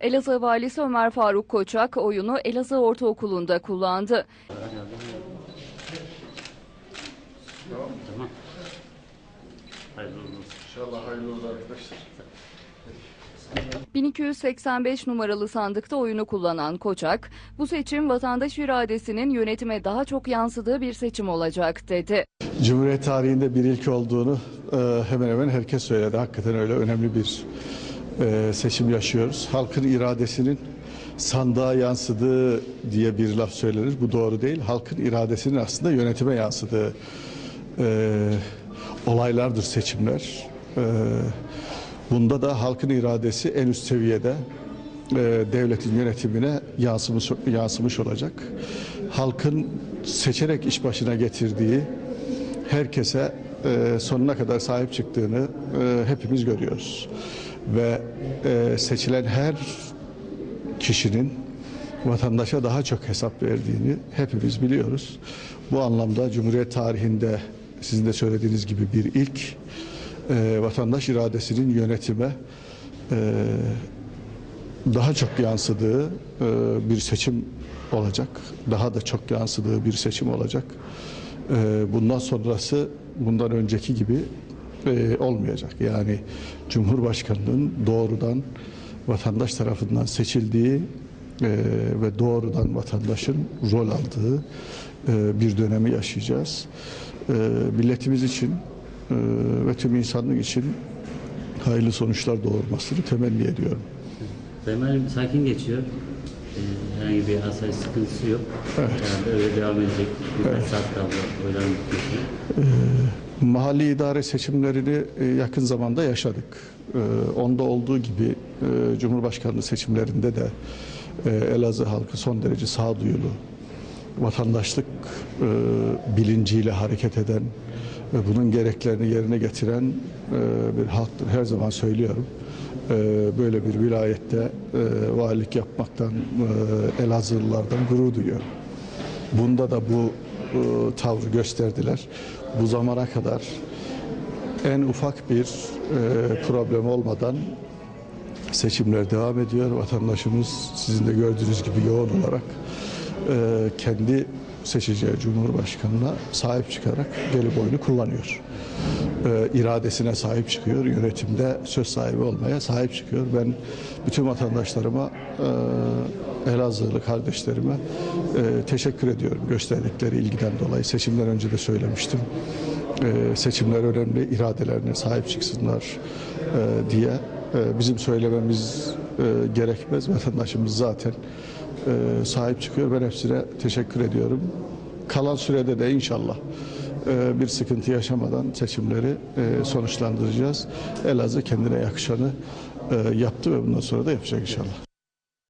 Elazığ Valisi Ömer Faruk Koçak oyunu Elazığ Ortaokulu'nda kullandı. Tamam. Hayırlı olsun. İnşallah hayırlı olur arkadaşlar. 1285 numaralı sandıkta oyunu kullanan Koçak, bu seçim vatandaş iradesinin yönetime daha çok yansıdığı bir seçim olacak dedi. Cumhuriyet tarihinde bir ilk olduğunu e, hemen hemen herkes söyledi. Hakikaten öyle önemli bir e, seçim yaşıyoruz. Halkın iradesinin sandığa yansıdığı diye bir laf söylenir. Bu doğru değil. Halkın iradesinin aslında yönetime yansıdığı e, olaylardır seçimler. E, bunda da halkın iradesi en üst seviyede e, devletin yönetimine yansımış, yansımış olacak. Halkın seçerek iş başına getirdiği herkese e, sonuna kadar sahip çıktığını e, hepimiz görüyoruz. Ve e, seçilen her kişinin vatandaşa daha çok hesap verdiğini hepimiz biliyoruz. Bu anlamda Cumhuriyet tarihinde sizin de söylediğiniz gibi bir ilk e, vatandaş iradesinin yönetime e, daha çok yansıdığı e, bir seçim olacak. Daha da çok yansıdığı bir seçim olacak. E, bundan sonrası bundan önceki gibi olmayacak. Yani Cumhurbaşkanının doğrudan vatandaş tarafından seçildiği e, ve doğrudan vatandaşın rol aldığı e, bir dönemi yaşayacağız. E, milletimiz için e, ve tüm insanlık için hayırlı sonuçlar doğurmasını temenni ediyorum. Benim sakin geçiyor. Ee, herhangi bir asayiş sıkıntısı yok. Evet. Yani öyle devam edecek. Birkaç saat kaldı oyların bitmesine. Mahalli idare seçimlerini e, yakın zamanda yaşadık. E, Onda olduğu gibi e, Cumhurbaşkanlığı seçimlerinde de Elazığ halkı son derece sağduyulu, vatandaşlık bilinciyle hareket eden ve bunun gereklerini yerine getiren bir halktır. Her zaman söylüyorum. Böyle bir vilayette valilik yapmaktan Elazığlılardan gurur duyuyorum. Bunda da bu e, tavrı gösterdiler. Bu zamana kadar en ufak bir e, problem olmadan seçimler devam ediyor. Vatandaşımız sizin de gördüğünüz gibi yoğun olarak kendi seçeceği Cumhurbaşkanı'na sahip çıkarak gelip oyunu kullanıyor. E, iradesine sahip çıkıyor. Yönetimde söz sahibi olmaya sahip çıkıyor. Ben bütün vatandaşlarıma e, Elazığlı kardeşlerime e, teşekkür ediyorum gösterdikleri ilgiden dolayı. Seçimden önce de söylemiştim. E, seçimler önemli, iradelerine sahip çıksınlar e, diye e, bizim söylememiz e, gerekmez. Vatandaşımız zaten e, sahip çıkıyor. Ben hepsine teşekkür ediyorum. Kalan sürede de inşallah e, bir sıkıntı yaşamadan seçimleri sonuçlandıracağız. Elazığ kendine yakışanı yaptı ve bundan sonra da yapacak inşallah.